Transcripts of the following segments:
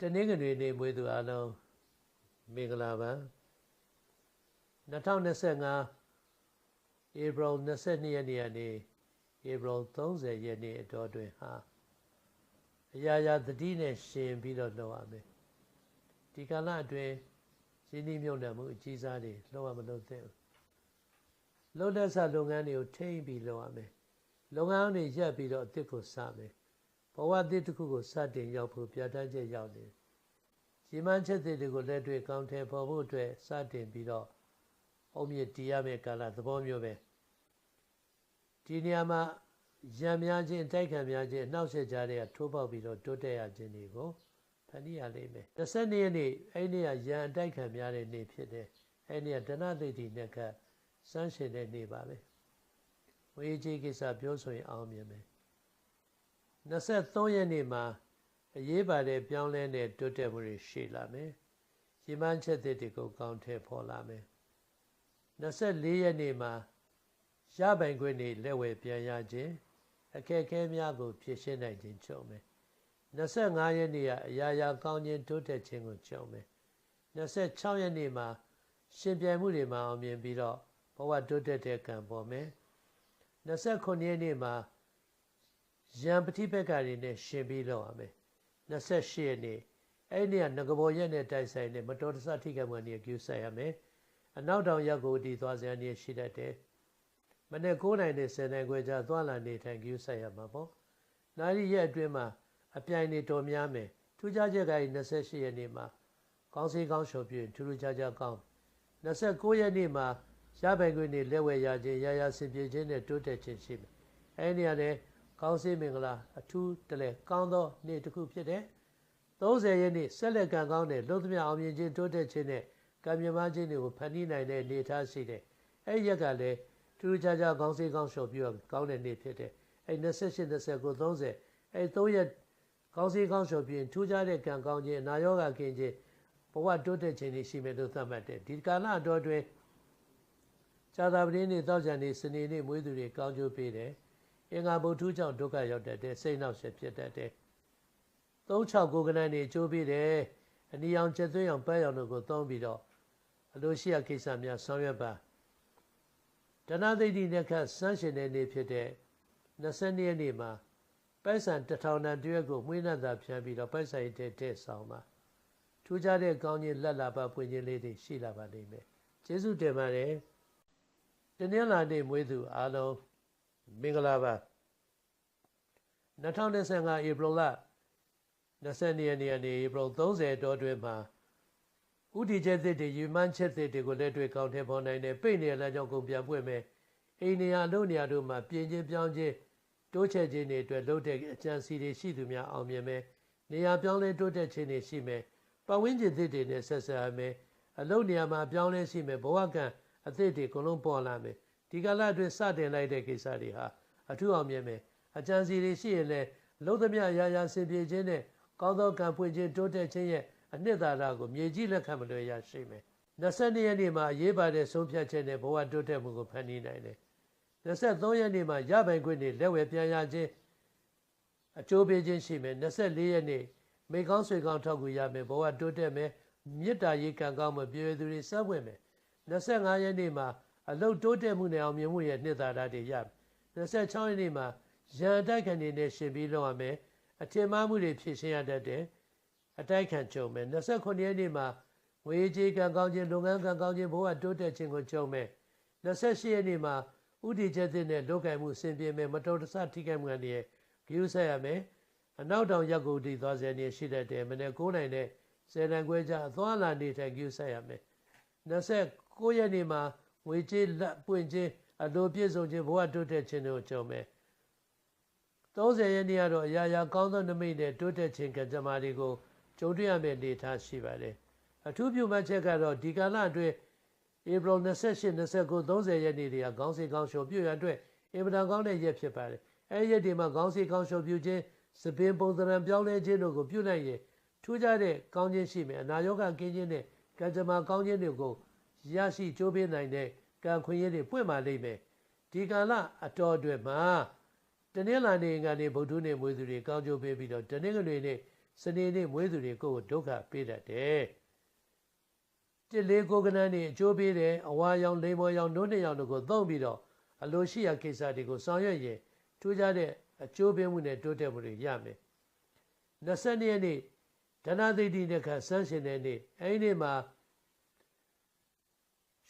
တနင်္ဂနွေနေ့မွေးသူအလုံးမင်္ဂလာပါ2025ဧပြီ22ရက်နေ့ကနေဧပြီ30ရက်နေ့အတော်တွင်ဟာအရာရာတတိနဲ့ရှင်ပြီးတော့လုပ်ရမယ်ဒီကာလအတွင်းရင်းနှီးမြှုပ်နှံမှုအကြီးစားတွေလုပ်ရမလို့သင့်ဘူးလုပ်လက်စလုပ်ငန်းတွေကိုထိမ့်ပြီးလုပ်ရမယ်လုပ်ငန်းတွေရပ်ပြီးတော့အစ်စ်ကိုစမယ် ဘဝအသစ်တစ်ခုကိုစတင်ရောက်ဖို့ပြဋ္ဌာန်းချက်ရောက်နေရည်မှန်းချက်တွေကိုလက်တွေ့ကောင်းထည်ပေါ်ဖို့အတွက်စတင်ပြီးတော့အုံမြင့်တီးရမယ့်ကာလသဘောမျိုးပဲဒီနေရာမှာရံများခြင်းတိုက်ခံများခြင်းအနှောက်အယှက်ကြားတွေကထိုးပေါက်ပြီးတော့တိုးတက်ရခြင်းတွေကိုဖန်တီးရလိမ့်မယ်22ရက်နေ့အဲ့ဒီကရံတိုက်ခံများတဲ့နေ့ဖြစ်တယ်အဲ့ဒီကဒဏသိတိနဲ့ကစမ်းရှင်တဲ့နေ့ပါပဲဝေကြီးကိစ္စပြောဆိုရင်အောင်မြင်မယ် 23ရက်နေ့မှာအရေးပါတဲ့ပြောင်းလဲတဲ့တိုးတက်မှုတွေရှိလာမယ်။ရီမန်းချက်တွေကိုကောင်းထဲပေါ်လာမယ်။24ရက်နေ့မှာရပိုင်ခွင့်တွေလက်ဝယ်ပြန်ရခြင်းအခက်အခဲများကိုဖြည့်ရှင်းနိုင်ခြင်းကြုံမယ်။25ရက်နေ့ကအရာရာကောင်းခြင်းတိုးတက်ခြင်းကိုကြုံမယ်။26ရက်နေ့မှာရှင်ပြိုင်မှုတွေမှာအောင်မြင်ပြီးတော့ဘဝတိုးတက်တဲ့ကံပေါ်မယ်။29ရက်နေ့မှာ ရံပတိပက္ခတွေနဲ့ရှင်ပြီးလောက်ရမယ်28ရက်နေ့အဲ့ဒီကငကဘောရက်နဲ့တိုက်ဆိုင်တဲ့မတော်တဆထိခိုက်မှုတွေကျူးဆိုင်ရမယ်အနောက်တောင်ရက်ကိုတည်သွားစရာနေရှိတတ်တယ်မနေ့9နိုင်နဲ့10နိုင်ခွဲကြာသွားလာနေထိုင်ကျူးဆိုင်ရမှာပေါ့နာရီရက်အတွင်းမှာအပြိုင်နေတော်များမယ်ထူးခြားချက်က28ရက်နေ့မှာကောင်းစီကောင်းရှုပ်ပြထူးထူးခြားခြားကောင်း29ရက်နေ့မှာရပိုင်ခွင့်နေလက်ဝဲရခြင်းရရဆင်ပြေခြင်းနဲ့တိုးတက်ခြင်းရှိမယ်အဲ့ဒီနေရာနဲ့ ကောင်းစေးမင်္ဂလာအထူးတလဲကောင်းသောနေ့တစ်ခုဖြစ်တယ်30ရက်နေ့ဆက်လက်ကံကောင်းတဲ့လုံသမျှအောင်မြင်ခြင်းတိုးတက်ခြင်းနဲ့ကံမြမခြင်းတွေကိုဖန်တီးနိုင်တဲ့နေသားရှိတယ်အဲ့ရက်ကလည်းထူးခြားခြားကောင်းစေးကောင်းလျှော်ပြီးတော့ကောင်းတဲ့နေ့ဖြစ်တယ်အဲ့28 29 30အဲ့3ရက်ကောင်းစေးကောင်းလျှော်ပြီးထူးခြားတဲ့ကံကောင်းခြင်းအနာရောဂါကင်းခြင်းဘဝတိုးတက်ခြင်းတွေရှိမယ်လို့သတ်မှတ်တယ်ဒီကာလအတော်တွင်ဇာတာပတိနေ့တောက်ကြံနေ့စနေနေ့မွေးသူတွေကောင်းကျိုးပေးတယ် အင်္ဂါဘုထုကြောင့်ဒုက္ခရောက်တတ်တယ်စိတ်နှောက်ယှက်ဖြစ်တတ်တယ်36ကဏ္ဍနေကြိုးပြီးတယ်အနီအောင်ချက်သွင်းအောင်ပန်းရောင်တို့ကိုသုံးပြီးတော့အလိုရှိရကိစ္စများဆောင်ရွက်ပါတဏှာသိတိနဲ့ခတ်စမ်းရှင်တဲ့နေ့ဖြစ်တဲ့22ရက်နေ့မှာပိုက်ဆံတထောင်တန်တရွက်ကိုမှွေးနှံသာဖြန်းပြီးတော့ပိုက်ဆံရတဲ့တဲ့ဆောင်ပါထူးခြားတဲ့ကောင်းခြင်းလက်လာပါပွင့်ခြင်းလေးတွေရှိလာပါလိမ့်မယ်ကျေးဇူးတင်ပါတယ်တနင်္လာနေ့မွေးသူအားလုံး မင်္ဂလာပါ2025ဧပြီလ22ရက်နေ့ကနေဧပြီ30တောတွင်မှာဥတီချက်သစ်တွေယူမှန်းချက်သစ်တွေကိုလက်တွေ့ကောင်းထည့်ပေါ်နိုင်တဲ့ပိတ်နေလမ်းကြောင်းကုန်ပြန်ပွင့်မယ်အိန္ဒိယလို့နေရာတို့မှာပြင်ချင်းပြောင်းချင်းတိုးချဲ့ခြင်းတွေအတွက်လုပ်တဲ့အကြံစီတွေရှိသူများအောင်မြင်မယ်နေရာပြောင်းလဲတိုးတက်ခြင်းတွေရှိမယ်ပတ်ဝန်းကျင်သစ်တွေနဲ့ဆက်ဆံရမယ်အလုပ်နေရာမှာပြောင်းလဲရှိမယ်ဘဝကံအသစ်တွေအကုန်လုံးပေါ်လာမယ် ဒီကာလအတွင်းစတင်လိုက်တဲ့ကိစ္စတွေဟာအထူးအောင်မြင်မယ်အကြံစီတွေရှိရင်လည်းလုံးသမျှရာရာဆင်ပြေခြင်းနဲ့ကောင်းသောကံဖွင့်ခြင်းတိုးတက်ခြင်းရဲ့အနှစ်သာရကိုမြေကြီးလက်ခံမလွယ်ရရှိမယ်22ရက်နေ့မှာရေးပါတဲ့ဆုံးဖြတ်ချက်နဲ့ဘဝတိုးတက်မှုကိုဖန်တီးနိုင်တယ်23ရက်နေ့မှာရပိုင်ခွင့်တွေလက်ဝယ်ပြန်ရခြင်းအကျိုးပေးခြင်းရှိမယ်24ရက်နေ့မိကောင်းဆွေကောင်းထောက်ကူရမယ်ဘဝတိုးတက်မယ်မေတ္တာရေးကံကောင်းမယ်ပြေသူတွေစပ်ဝင်မယ်25ရက်နေ့မှာ အလုတ်တိုးတက်မှုနဲ့အောင်မြင်မှုရဲ့နှစ်သာရတွေရ26ရက်နေ့မှာရန်တိုက်ခံနေနဲ့ရှင်ပြီးလောက်ရမယ်အထင်မှားမှုတွေဖြစ်ရှင်းရတတ်တယ်အတိုက်ခံကြုံမယ်29ရက်နေ့မှာငွေကြေးကံကောင်းခြင်းလုပ်ငန်းကံကောင်းခြင်းဘဝတိုးတက်ခြင်းကိုကြုံမယ်28ရက်နေ့မှာဥတီချက်သစ်နဲ့လုတ်ကင်မှုဆင်ပြေမယ်မတော်တဆထိခိုက်မှုတွေဂရုစိုက်ရမယ်အနောက်တောင်ရက်ကိုတည်သွားစေနေရှိတတ်တယ်မနေ့9နိုင်နဲ့10နိုင်ခွဲကြအသွားလာနေထိုင်ဂရုစိုက်ရမယ်29ရက်နေ့မှာ ငွေကြေးလက်ပွင့်ခြင်းအလိုပြည့်စုံခြင်းဘဝတိုးတက်ခြင်းတို့ကြုံမယ်30ရက်နေ့ကတော့အရာရာကောင်းသောနမိတ်နဲ့တိုးတက်ခြင်းကကြမ္မာတွေကိုကြုံတွေ့ရမယ့်အနေအထားရှိပါတယ်အထူးပြုမှတ်ချက်ကတော့ဒီကာလအတွင်းဧပြီ28 29 30ရက်နေ့တွေကခေါင်းစီကောင်းရှုံပြုရအတွက်အင်မတန်ကောင်းတဲ့ရက်ဖြစ်ပါတယ်အဲဒီရက်တွေမှာခေါင်းစီကောင်းရှုံပြုခြင်းစပင်ပုံသဏ္ဍာန်ပြောင်းလဲခြင်းတို့ကိုပြုနိုင်ရင်ထူးခြားတဲ့ကောင်းခြင်းရှိမယ်အနာရောဂါကင်းခြင်းနဲ့ကံကြမ္မာကောင်းခြင်းတွေကို ရရှိကြိုးပေးနိုင်တဲ့ကံခွင့်ရည်တွေပွင့်ပါလိမ့်မယ်ဒီကာလအတော်အတွက်မှာတနင်္လာနေ့ကနေဗုဒ္ဓနေ့မွေးသူတွေကောင်းကျိုးပေးပြီးတော့တနင်္ဂနွေနေ့စနေနေ့မွေးသူတွေကိုယ်ကိုဒုက္ခပေးတတ်တယ်တစ်လေးကိုကနန်းနေအကျိုးပေးတယ်အဝါရောင်လိမ္မော်ရောင်နှုတ်နှစ်ရောင်တို့ကိုသုံးပြီးတော့အလိုရှိရာကိစ္စတွေကိုဆောင်ရွက်ရင်ထူးခြားတဲ့အကျိုးပေးမှုနဲ့တိုးတက်မှုတွေရမယ်22ရက်နေ့ဒနာသိတိနဲ့ခဆန်းရှင်တဲ့နေ့အဲဒီနေ့မှာ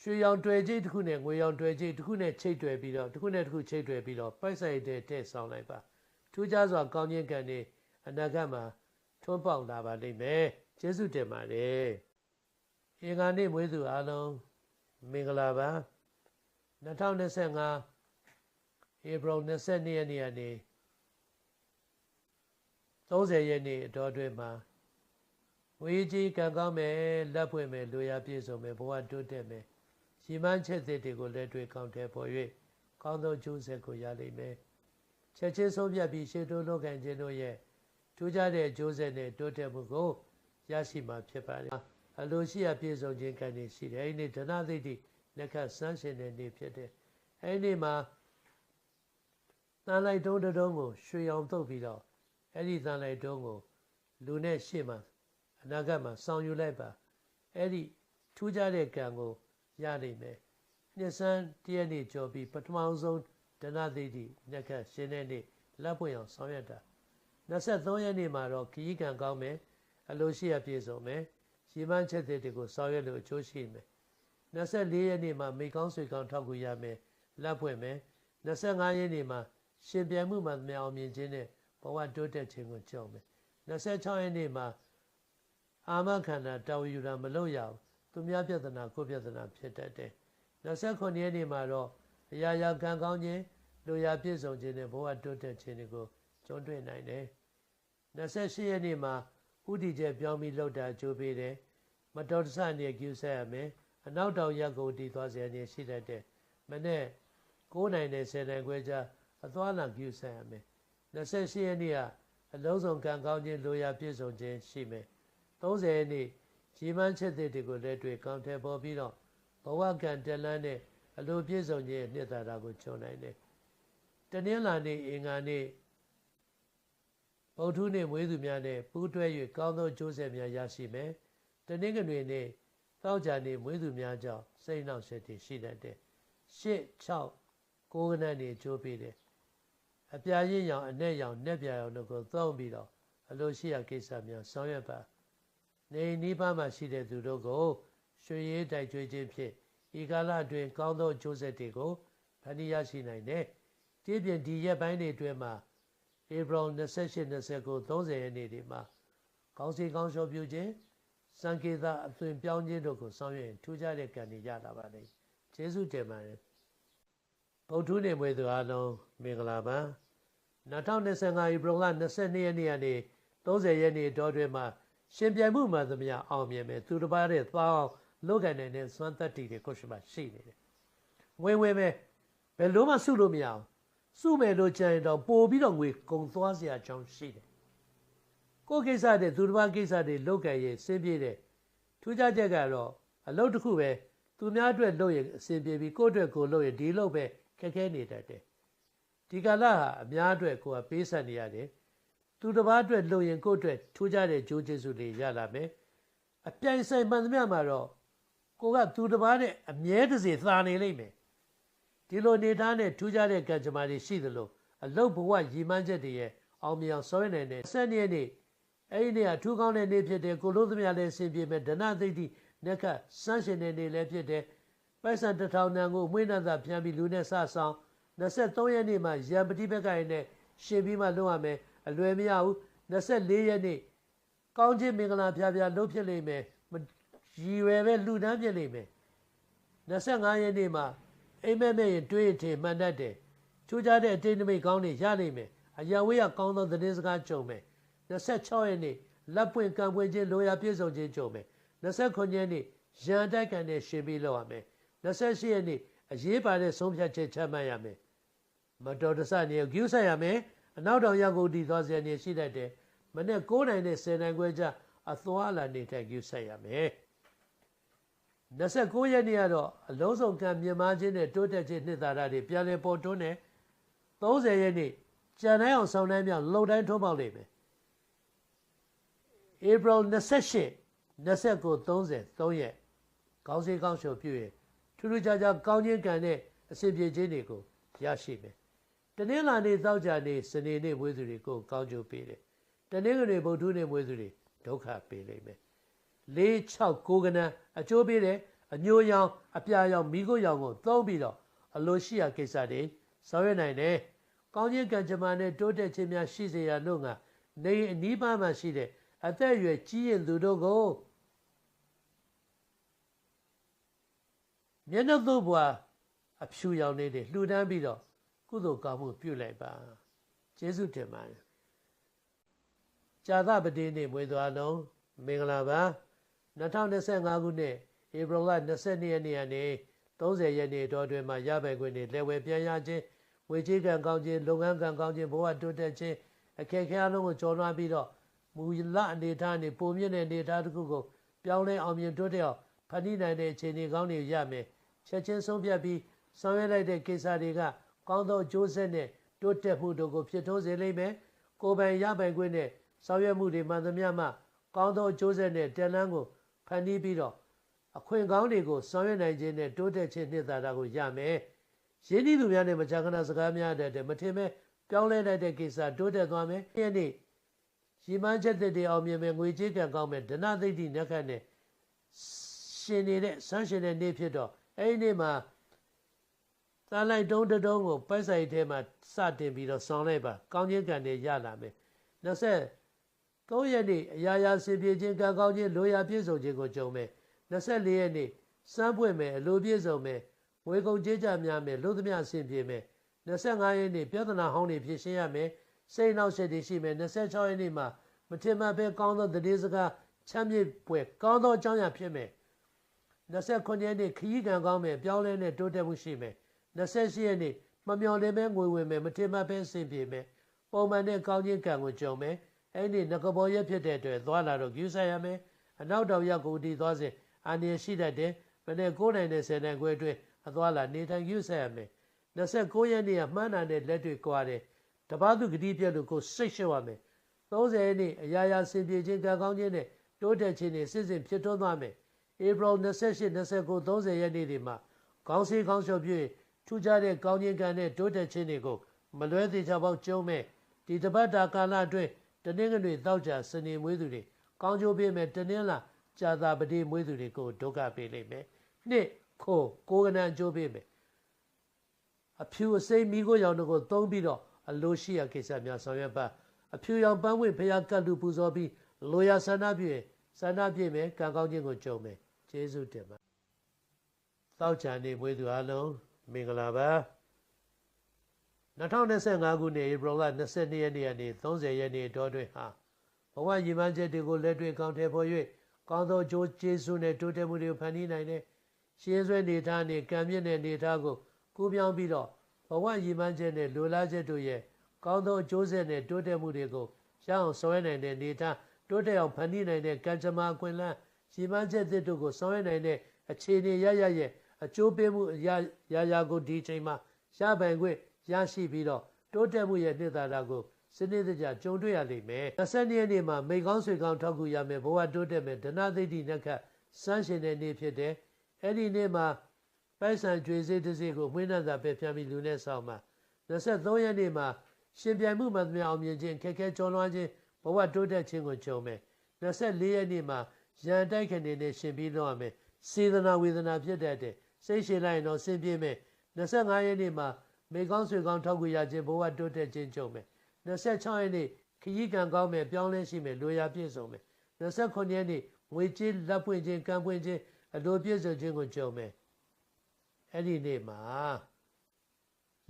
ရွှေရောင်တွေ့ကြိတ်တစ်ခုနဲ့ငွေရောင်တွေ့ကြိတ်တစ်ခုနဲ့ချိတ်တွယ်ပြီးတော့တစ်ခုနဲ့တစ်ခုချိတ်တွယ်ပြီးတော့ပိုက်ဆိုင်တဲ့တဲ့ဆောင်လိုက်ပါထူးခြားစွာကောင်းခြင်းကံတွေအနာဂတ်မှာထွန်းပေါက်လာပါလိမ့်မယ်ကျေးဇူးတင်ပါတယ်အင်္ဂါနေ့မွေးသူအားလုံးမင်္ဂလာပါ2025ဧပြီ22ရက်နေ့ကနေ30ရက်နေ့အတော်အတွင်းမှာဝေးကြီးကံကောင်းမယ်လက်ဖွင့်မယ်လူရပြည့်စုံမယ်ဘဝတိုးတက်မယ် ရီမန်းချက်သစ်တွေကိုလက်တွေ့ကောင်းတဲ့ပေါ်၍ကောင်းသောကျိုးဆက်ကိုရလိမ့်မယ်ချက်ချင်းဆုံးဖြတ်ပြီးရှေ့တိုးလုပ်ကန်ခြင်းတို့ရဲ့ထူးခြားတဲ့ကျိုးဆက်နဲ့တိုးတက်မှုကိုရရှိမှာဖြစ်ပါတယ်အလိုရှိအပြည့်စုံခြင်းကံနေရှိတယ်အဲ့ဒီဓနသိတိလက်ခတ်ဆန်းရှင်တဲ့နေ့ဖြစ်တယ်အဲ့ဒီမှာတန်လိုက်တုံးတုံးကိုရွှေအောင်တုပ်ပြီးတော့အဲ့ဒီတန်လိုက်တုံးကိုလူနဲ့ရှေ့မှာအနာဂတ်မှာဆောင်ယူလိုက်ပါအဲ့ဒီထူးခြားတဲ့ကံကို ရနိုင်မယ်နှစ်ဆန်းတရက်နေ့ကြော်ပြီးပထမဆုံးဒနသိတိလက်ခတ်ရှင်တဲ့နေ့လက်ပွင့်အောင်ဆောင်ရွက်တာ23ရက်နေ့မှာတော့ခီးကံကောင်းမယ်အလိုရှိအပြည့်စုံမယ်ရီမန်းချက်တွေကိုဆောင်ရွက်လို့အကျိုးရှိမယ်24ရက်နေ့မှာမိကောင်းဆွေကောင်းထောက်ကူရမယ်လက်ပွင့်မယ်25ရက်နေ့မှာရှင်ပြိုင်မှုမှာမြောင်မြင်ခြင်းနဲ့ဘဝတိုးတက်ခြင်းကိုကြုံမယ်26ရက်နေ့မှာအာမခန္ဓာတာဝယူတာမလုပ်ရဘူး သူများပြဿနာကိုပြဿနာဖြစ်တတ်တယ်29ရက်နေ့မှာတော့အရာရာကံကောင်းခြင်းလူရာပြည့်စုံခြင်းနဲ့ဘဝတိုးတက်ခြင်းတွေကိုကြုံတွေ့နိုင်တယ်28ရက်နေ့မှာဥတီကျပြောင်းပြီးလှုပ်တာကြိုးပေးတယ်မတော်တဆနေကျူးဆက်ရမယ်အနောက်တောင်ရက်ကိုတည်သွားစေရရှိတတ်တယ်မနေ့9နိုင်နဲ့10နိုင်ခွဲကြားအသွားလာကျူးဆက်ရမယ်28ရက်နေ့ကအလုံးစုံကံကောင်းခြင်းလိုရာပြည့်စုံခြင်းရှိမယ်30ရက်နေ့ ရီမန်းချက်တွေကိုလက်တွေ့ကောင်းထဲပေါ်ပြီးတော့ဘဝကံတလန်းနဲ့အလိုပြည့်စုံခြင်းနှစ်သာရကိုခြုံနိုင်တယ်တနင်္လာနေ့အင်္ဂါနေ့ဗုဒ္ဓနှင့်မွေးသူများနဲ့ပူးတွဲ၍ကောင်းသောကျိုးဆက်များရရှိမယ်။တနင်္ဂနွေနေ့တောက်ကြနေ့မွေးသူများကြောင့်စိတ်နှောက်ယှက်တွေရှိတတ်တယ်။ရှစ်6ကိုးကနန်းနေကျိုးပေးတယ်။အပြာရင်းရောင်အနဲ့ရောင်နဲ့ပြရောင်တို့ကိုသုံးပြီးတော့အလိုရှိရာကိစ္စများဆောင်ရွက်ပါ။ နေနိဗ္ဗာန်မှာရှိတဲ့သူတို့ကိုရွှေရည်တိုက်ကြွေးခြင်းဖြင့်ဤကာလအတွင်းကောင်းသောကျိုးဆက်တွေကိုဖန်တီးရရှိနိုင်တယ်။ဒီပြင်ဒီရက်ပိုင်းတွေအတွင်းမှာဧပြီ28 29 30ရက်နေ့ဒီမှာကောင်းစီကောင်းရှောပြုခြင်းစံကေတာအသွင်ပြောင်းခြင်းတို့ကိုဆောင်ရွက်ထူးခြားတဲ့ကံတွေရလာပါလိမ့်ကျေးဇူးတင်ပါတယ်ဗုဒ္ဓနေမွေသူအားလုံးမင်္ဂလာပါ2025ဧပြီလ22ရက်နေ့ကနေ30ရက်နေ့တောတွင်မှာ ရှင်ပြိုင်မှုမှသမျှအောင်မြင်မယ်သူတစ်ပါးတဲ့သွားအောင်လုပ်ကန်နေတဲ့စွမ်းသက်တည်တွေကိုရှိမှရှိနေတယ်ဝင်ဝင်ပဲဘယ်လို့မှစုလို့မရအောင်စုမယ်လို့ကြံရင်တော့ပို့ပြီးတော့ငွေကုန်သွားစရာအကြောင်းရှိတယ်ကိုယ်ကိစ္စတဲ့သူတစ်ပါးကိစ္စတွေလုပ်ကြရဲ့စင်ပြေတယ်ထူးခြားချက်ကတော့အလုပ်တစ်ခုပဲသူများအတွက်လုပ်ရင်အဆင်ပြေပြီးကိုယ့်အတွက်ကိုလုပ်ရင်ဒီလုပ်ပဲခက်ခဲနေတတ်တယ်ဒီကာလဟာအများအတွက်ကိုယ်ကပေးဆက်နေရတယ် သူတစ်ပါးအတွက်လုပ်ရင်ကိုယ့်အတွက်ထူးခြားတဲ့ကြိုးကျေးဇူးတွေရလာမယ်အပြိုင်ဆိုင်မှန်သမျှမှာတော့ကိုကသူတစ်ပါးနဲ့အမြဲတစေသာနေလိမ့်မယ်ဒီလိုနေသားနဲ့ထူးခြားတဲ့ကံကြမ္မာတွေရှိသလိုအလုတ်ဘဝရည်မှန်းချက်တွေရဲ့အောင်မြင်အောင်ဆောင်ရွက်နိုင်တဲ့ဆက်နေ့နေ့အဲ့ဒီနေ့ကထူးကောင်းတဲ့နေ့ဖြစ်တယ်ကိုလို့သမျှလည်းအစဉ်ပြေမဲ့ဒနသိတိနက္ခစမ်းရှင်တဲ့နေ့လည်းဖြစ်တယ်ပိုက်ဆံတထောင်တန်ကိုမွေးနှံသာပြန်ပြီးလူနဲ့စဆောင်23ရက်နေ့မှာရံပတိဘက်ကရင်နဲ့ရှင်ပြီးမှလုပ်ရမယ် အလွယ်မရဘူး24ရက်နေ့ကောင်းခြင်းမင်္ဂလာဖျားဖျားလုပ်ဖြစ်လိမ့်မယ်ရည်ရွယ်ပဲလူတန်းဖြစ်လိမ့်မယ်25ရက်နေ့မှာအိမ်မက်မဲ့ရင်တွေးရင်ထင်မှန်တတ်တယ်ချူးကြတဲ့အတိတ်နမိတ်ကောင်းတွေရနိုင်မယ်အရာဝေးကကောင်းသောသတင်းစကားကြုံမယ်26ရက်နေ့လက်ပွင့်ကံပွင့်ခြင်းလိုရာပြည့်စုံခြင်းကြုံမယ်29ရက်နေ့ရန်တိုက်ကန်နဲ့ရှင်ပြီးလောက်ရမယ်28ရက်နေ့အရေးပါတဲ့ဆုံးဖြတ်ချက်ချမှတ်ရမယ်မတော်တဆနေကိုယူဆက်ရမယ် အနောက်တောင်ရောက်ကိုတည်သွားစေနေရှိတတ်တယ်မနေ့9နိုင်နဲ့10နိုင်ခွဲကြအသွားလာနေထိုင်ယူဆက်ရမယ်29ရက်နေ့ကတော့အလုံးစုံကံမြင်မာခြင်းနဲ့တိုးတက်ခြင်းနှစ်သာရတွေပြန်လည်ပေါ်တွန်းတယ်30ရက်နေ့ကြံတိုင်းအောင်ဆောင်တိုင်းမြောက်လုံတိုင်းထုံးပေါက်လိမ့်မယ် April 28 29 30 3ရက်ကောင်းစေးကောင်းရှုံပြုရင်ထူးထူးခြားခြားကောင်းခြင်းကံနဲ့အစဉ်ပြေခြင်းတွေကိုရရှိမယ်။ တနင်္လာနေ့သောကြာနေ့စနေနေ့မွေးသူတွေကိုကောင်းကျိုးပေးတယ်။တနင်္ဂနွေဗုဒ္ဓနေ့မွေးသူတွေဒုက္ခပေးလိမ့်မယ်။၄6 9ကနန်းအကျိုးပေးတယ်အညိုရောင်အပြာရောင်မိခိုးရောင်ကိုသုံးပြီးတော့အလိုရှိရာကိစ္စတွေဆောင်ရွက်နိုင်တယ်။ကောင်းခြင်းကံကြမ္မာနဲ့တိုးတက်ခြင်းများရှိစေရလို့ငါနေအနီးပါးမှရှိတဲ့အသက်အရွယ်ကြီးရင်သူတို့ကိုမျက်နှာသို့ဘွာအဖြူရောင်လေးတွေလှူဒန်းပြီးတော့ ကုသိုလ်ကောင်းမှုပြုလိုက်ပါကျေးဇူးတင်ပါတယ်ဇာသပတိနေ့မွေးသွားလုံးမင်္ဂလာပါ2025ခုနှစ်ဧပြီလ22ရက်နေ့ကနေ30ရက်နေ့တော်တွင်မှရပိုင်ခွင့်တွေလက်ဝဲပြန်ရခြင်းဝေကြီးကံကောင်းခြင်းလုပ်ငန်းကံကောင်းခြင်းဘဝတိုးတက်ခြင်းအခက်အခဲအလုံးကိုကျော်လွှားပြီးတော့မူလအနေထားနဲ့ပုံမြင့်တဲ့အနေထားတစ်ခုကိုပြောင်းလဲအောင်မြင်တိုးတက်အောင်ဖန်တီးနိုင်တဲ့အခြေအနေကောင်းတွေရမယ်ချက်ချင်းဆုံးဖြတ်ပြီးဆောင်ရွက်လိုက်တဲ့ကိစ္စတွေက ကောင်းသောအကျိုးဆက်နဲ့တိုးတက်မှုတို့ကိုဖြစ်ထွန်းစေလိမ့်မယ်ကိုယ်ပိုင်ရပိုင်ခွင့်နဲ့ဆောင်ရွက်မှုတွေမှန်သမျှမှကောင်းသောအကျိုးဆက်နဲ့တန်လန်းကိုဖန်တီးပြီးတော့အခွင့်ကောင်းတွေကိုဆောင်ရွက်နိုင်ခြင်းနဲ့တိုးတက်ခြင်းနှစ်သာရကိုရမယ်ရင်းနှီးသူများနဲ့မကြာခဏစကားများတဲ့မထင်မဲ့ပြောင်းလဲလိုက်တဲ့ကိစ္စတိုးတက်သွားမယ်။ယနေ့ရီမန်းချက်တဲ့အောင်မြင်မယ်ငွေကြေးကံကောင်းမယ်ဒနာသိတိနက်ခတ်နဲ့ရှင်နေတဲ့ဆန်းရှင်တဲ့နေ့ဖြစ်တော့အဲ့ဒီနေ့မှာ သာလိုက်တုံးတုံးကိုပိုက်ဆိုင်ထဲမှာစတင်ပြီးတော့ဆောင်းလိုက်ပါကောင်းခြင်းကံတွေရလာမယ်။20 3ရက်နေ့အရာရာစင်ပြေခြင်းကံကောင်းခြင်းလိုရာပြည့်စုံခြင်းကိုကြုံမယ်24ရက်နေ့စမ်းပွင့်မယ်အလိုပြည့်စုံမယ်ဝေကုံကြေးကြများမယ်လို့သမျှအဆင်ပြေမယ်25ရက်နေ့ပြဿနာဟောင်းတွေဖြေရှင်းရမယ်စိတ်နောက်ဆက်တွေရှိမယ်26ရက်နေ့မှာမထင်မှတ်ပဲကောင်းသောတည်စကားချမ်းမြေ့ပွဲကောင်းသောအကြောင်းအရာဖြစ်မယ်29ရက်နေ့ခရီးကံကောင်းမယ်ပြောင်းလဲနဲ့တိုးတက်မှုရှိမယ် 28ရက်နေ့မမျော်လင့်ပဲငွေဝင်မယ်မထင်မှတ်ပဲအဆင်ပြေမယ်ပုံမှန်နဲ့ကောင်းခြင်းကံကိုကြုံမယ်အဲ့ဒီငကဘောရက်ဖြစ်တဲ့အတွက်သွားလာတော့ယူဆရမယ်အနောက်တောင်ရောက်ကိုဒီသွားစဉ်အာနေရှိတတ်တယ်မနေ့9နိုင်နဲ့10နိုင်ခွဲအတွင်းအသွားလာနေထိုင်ယူဆရမယ်29ရက်နေ့ကမှန်းတာနဲ့လက်တွေကွာတယ်တပားသူဂတိပြက်လို့ကိုစိတ်ရှော့ရမယ်30ရက်နေ့အရာရာစင်ပြေခြင်းကံကောင်းခြင်းနဲ့တိုးတက်ခြင်းတွေစစ်စစ်ဖြစ်ထွန်းသွားမယ်ဧပြီ28 29 30ရက်နေ့တွေမှာခေါင်းစည်းခေါင်းလျှော်ပြည့် ထူးခြားတဲ့ကောင်းခြင်းကံနဲ့တိုးတက်ခြင်းတွေကိုမလွဲသေးချောက်ပေါက်ကျုံးမဲ့ဒီတပတ်တာကာလအတွင်းတနင်္ဂနွေတောက်ကြစနေမွေးသူတွေကောင်းကျိုးပေးမယ်တနင်္လာကြာသာပတိမွေးသူတွေကိုဒုက္ခပေးလိမ့်မယ်နှစ်ခိုကိုကနန်ကျိုးပေးမယ်အဖြူအစိမ်းမိကိုရောင်တို့ကိုသုံးပြီးတော့အလိုရှိရာကိစ္စများဆောင်ရွက်ပါအဖြူရောင်ပန်းဝင်ဖျားကတ်လူပူဇော်ပြီးလိုရာဆန္ဒပြည့်ဆန္ဒပြည့်မယ်ကံကောင်းခြင်းကိုကြုံမယ်ကျေးဇူးတင်ပါတောက်ချန်နေမွေးသူအလုံး မင်္ဂလာပါ2025ခုနှစ်ဧပြီလ22ရက်နေ့ကနေ30ရက်နေ့တောတွင်ဟာဘဝရည်မှန်းချက်တွေကိုလက်တွေ့ကောင်းထည်ဖော်၍ကောင်းသောကြိုးကျေးဇူးနဲ့တိုးတက်မှုတွေကိုဖန်တီးနိုင်တဲ့ရှင်းဆွဲနေထားနဲ့ကံမြင့်တဲ့နေထားကိုကူးပြောင်းပြီးတော့ဘဝရည်မှန်းချက်နဲ့လိုလားချက်တို့ရဲ့ကောင်းသောအကျိုးဆက်နဲ့တိုးတက်မှုတွေကိုရအောင်ဆောင်ရွက်နိုင်တဲ့နေထားတိုးတက်အောင်ဖန်တီးနိုင်တဲ့ကံကြမ္မာအခွင့်အလမ်းရည်မှန်းချက်တို့ကိုဆောင်ရွက်နိုင်တဲ့အခြေအနေရရရဲ့ အကျိုးပေးမှုရရရကိုဒီချိန်မှာရပိုင်ခွင့်ရရှိပြီးတော့တိုးတက်မှုရဲ့နှစ်သာရကိုစနစ်တကျကြုံတွေ့ရလိမ့်မယ်20ရက်နေ့မှာမိကောင်းဆွေကောင်းထောက်ကူရမယ်ဘဝတိုးတက်မယ်ဒနာသိတိနက္ခစမ်းရှင်တဲ့နေ့ဖြစ်တယ်အဲ့ဒီနေ့မှာပိုက်ဆံကြွေစေးတစ်စေးကိုမွေးနှံသာပဲပြန်ပြီးလူနဲ့ဆောင်မှာ23ရက်နေ့မှာရှင်ပြိုင်မှုမှသမျှအောင်မြင်ခြင်းခက်ခဲကြောလွှမ်းခြင်းဘဝတိုးတက်ခြင်းကိုကြုံမယ်24ရက်နေ့မှာရန်တိုက်ခဏနေနဲ့ရှင်ပြီးတော့ရမယ်စေတနာဝေဒနာဖြစ်တဲ့တဲ့ စိတ်ရှင်လိုက်ရင်တော့ဆင်းပြေးမယ်25ရက်နေ့မှာမေကောင်းဆွေကောင်းထောက်ကူရခြင်းဘဝတိုးတက်ခြင်းကြုံမယ်26ရက်နေ့ခရီးကံကောင်းမယ်ပြောင်းလဲရှိမယ်လိုရာပြည့်စုံမယ်29ရက်နေ့ငွေကြေးလက်ပွင့်ခြင်းကံပွင့်ခြင်းအလိုပြည့်စုံခြင်းကိုကြုံမယ်အဲ့ဒီနေ့မှာ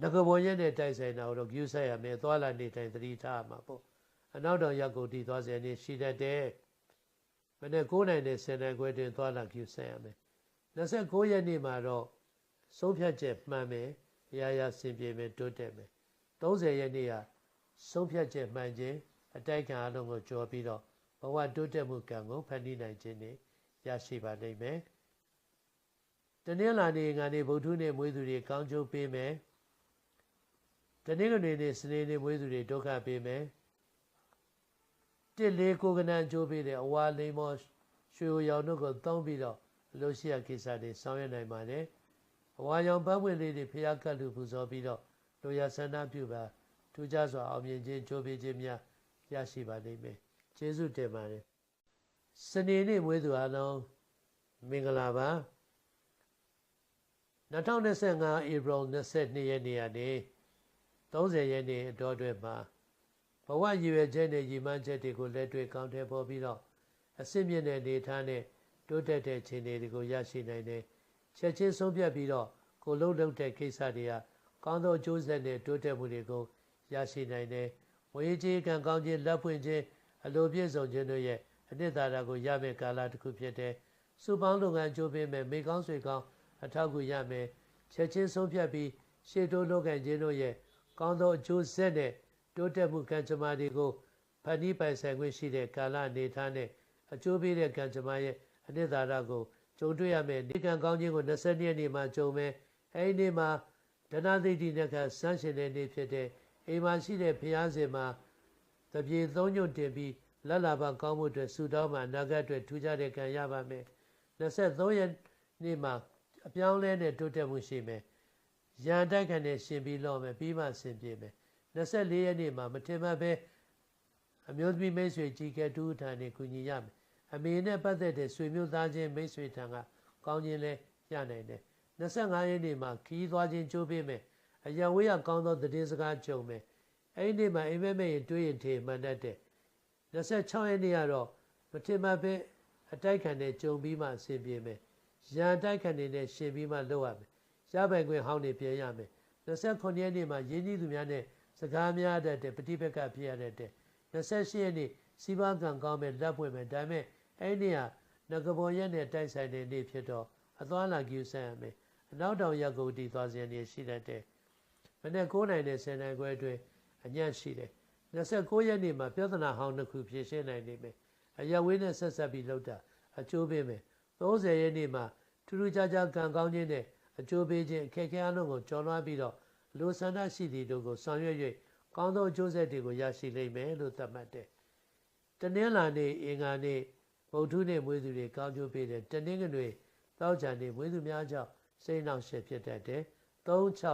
ငကဘောရက်နဲ့တိုက်ဆိုင်တာတော့ view ဆက်ရမယ်သွားလာနေတိုင်းသတိထားမှာပေါ့အနောက်တော်ရက်ကိုတည်သွားစေနေရှိတတ်တယ်မနေ့9နိုင်နဲ့10နိုင်ခွဲတင်သွားလာ view ဆက်ရမယ် 29ရက်နေ့မှာတော့ဆုံးဖြတ်ချက်မှန်မယ်အရာရာစင်ပြေမယ်တိုးတက်မယ်30ရက်နေ့ကဆုံးဖြတ်ချက်မှန်ခြင်းအတိုက်ခံအလုံးကိုကြော်ပြီးတော့ဘဝတိုးတက်မှုကံကိုဖန်တီးနိုင်ခြင်းနဲ့ရရှိပါလိမ့်မယ်တနင်္လာနေ့ကနေဗုဒ္ဓနေ့မွေးသူတွေကောင်းကျိုးပေးမယ်တနင်္ဂနွေနေ့စနေနေ့မွေးသူတွေဒုက္ခပေးမယ်တစ်လေးကိုကနန်ကြိုးပေးတဲ့အဝါလိမ္မောရွှေရောင်တို့ကိုသုံးပြီးတော့အ လို့ရှိရကိစ္စတွေဆောင်ရွက်နိုင်ပါတယ်အဝါရောင်ပန်းပွင့်လေးတွေဖျားကတ်လူပူဇော်ပြီးတော့လူရဆန္ဒပြုပါထူးခြားစွာအောင်မြင်ခြင်းကြိုးပေးခြင်းများရရှိပါလိမ့်မယ်ကျေးဇူးတင်ပါတယ်စနေနေ့မွေးသူအားလုံးမင်္ဂလာပါ2025ဧပြီ22ရက်နေ့ကနေ30ရက်နေ့အတော်အတွင်းမှာဘဝရည်ရွယ်ချက်နဲ့ရည်မှန်းချက်တွေကိုလက်တွေ့ကောင်းထည့်ပေါ်ပြီးတော့အစစ်မြင့်တဲ့နေထားနဲ့တိုး တက်တဲ့ခြေနေတွေကိုရရှိနိုင်တယ်ချက်ချင်းဆုံးဖြတ်ပြီးတော့ကိုလုံးလုံးတဲ့ကိစ္စတွေကကောင်းသောအကျိုးဆက်နဲ့တိုးတက်မှုတွေကိုရရှိနိုင်တယ်ဝေကြီးကံကောင်းခြင်းလက်ဖွင့်ခြင်းအလိုပြည့်စုံခြင်းတို့ရဲ့အနှစ်သာရကိုရမယ့်ကာလတစ်ခုဖြစ်တယ်စူပေါင်းလုပ်ငန်းကြိုးပေးမယ်မိကောင်းဆွေကောင်းအထောက်အကူရမယ်ချက်ချင်းဆုံးဖြတ်ပြီးရှေ့တိုးလုပ်ငန်းခြင်းတို့ရဲ့ကောင်းသောအကျိုးဆက်နဲ့တိုးတက်မှုကံကြမ္မာတွေကိုဖန်တီးပိုင်ဆိုင်ခွင့်ရှိတဲ့ကာလအနေထားနဲ့အကျိုးပေးတဲ့ကံကြမ္မာရဲ့ အနှစ်သာရကိုကြုံတွေ့ရမယ်ဒီကံကောင်းခြင်းကို20ရက်နေ့မှာကြုံမယ်အဲဒီနေ့မှာဒနာသိတိနဲ့ကဆန်းရှင်တဲ့နေ့ဖြစ်တဲ့အိမ်မှာရှိတဲ့ဘုရားရှင်မှာတပြေသုံးညွတ်တင်ပြီးလက်လာပါကောင်းမှုအတွက်ဆုတောင်းမှာအနာဂတ်အတွက်ထူးခြားတဲ့ကံရပါမယ်23ရက်နေ့မှာအပြောင်းလဲနဲ့တိုးတက်မှုရှိမယ်ရန်တိုက်ခံနဲ့ရှင်ပြီးလောမယ်ပြီးမှဆင်ပြေမယ်24ရက်နေ့မှာမထင်မှတ်ပဲအမျိုးသမီးမိတ်ဆွေကြီးကဲတူထံနေကူညီရမယ် အမေနဲ့ပတ်သက်တဲ့ဆွေမျိုးသားချင်းမိတ်ဆွေထံကကောင်းခြင်းလဲရနိုင်တယ်25ရက်နေ့မှာခီးသွားခြင်းကြိုးပေးမယ်အယံဝေးရကောင်းသောသတင်းစကားကြုံမယ်အဲ့ဒီနေ့မှာအိမ်မက်မဲ့ရင်တွေးရင်ထေမှန်တတ်တယ်26ရက်နေ့ကတော့မထင်မှတ်ပဲအတိုက်ခံနဲ့ကြုံပြီးမှအဆင်ပြေမယ်ရန်တိုက်ခံနေနဲ့ရှင်ပြီးမှလုပ်ရမယ်ရပိုင်ခွင့်ဟောင်းနေပြန်ရမယ်29ရက်နေ့မှာရင်းနှီးသူများနဲ့စကားများတတ်တဲ့ပฏิပက္ခဖြစ်ရတဲ့28ရက်နေ့စီးပွားကံကောင်းမဲ့လက်ပွင့်မဲ့ဒါပေမဲ့ အဲ့ဒီဟာငကဘောရက်နဲ့တိုက်ဆိုင်တဲ့နေ့ဖြစ်တော့အသွားလာကြည့်ဆိုင်ရမယ်အနောက်တောင်ရက်ကုန်တီသွားစဉ်နေရှိတတ်တဲ့မနေ့9နိုင်နဲ့10နိုင်ခွဲအတွင်းအညံ့ရှိတယ်29ရက်နေ့မှာပြဿနာဟောင်းတစ်ခုဖြေရှင်းနိုင်နေမယ်အရဝေးနဲ့ဆက်ဆက်ပြီးလောက်တာအကျိုးပေးမယ်30ရက်နေ့မှာထူးထူးခြားခြားကံကောင်းခြင်းနဲ့အကျိုးပေးခြင်းအခက်အခဲအလုံးကိုကျော်လွှားပြီးတော့လူဆန္ဒရှိသည့်တို့ကိုဆောင်ရွက်၍ကောင်းသောအကျိုးဆက်တွေကိုရရှိလိမ့်မယ်လို့သတ်မှတ်တယ်။တနင်္လာနေ့အင်္ဂါနေ့ ဗုဒ္ဓနေ့မွေးသူတွေကောင်းကျိုးပေးတယ်။တနင်္ဂနွေတောက်ချန်နေ့မွေးသူများကြောင့်စိတ်နှောင့်ယှက်ဖြစ်တတ်တယ်။3 6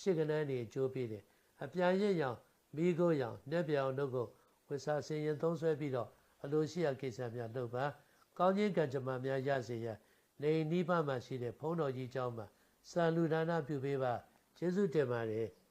8ကနန်းနေအကျိုးပေးတယ်။အပြာရစ်ရောင်မိခိုးရောင်နှက်ပြောင်တို့ကိုဝိစာစင်ရင်သုံးဆွဲပြီးတော့အလိုရှိရာကိစ္စများလုပ်ပါ။ကောင်းခြင်းကံကြမ္မာများရစေရန်နေနိဗ္ဗာန်မှာရှိတဲ့ဘုန်းတော်ကြီးเจ้าမှာစာလူဒါနပြုပေးပါကျေးဇူးတင်ပါတယ်။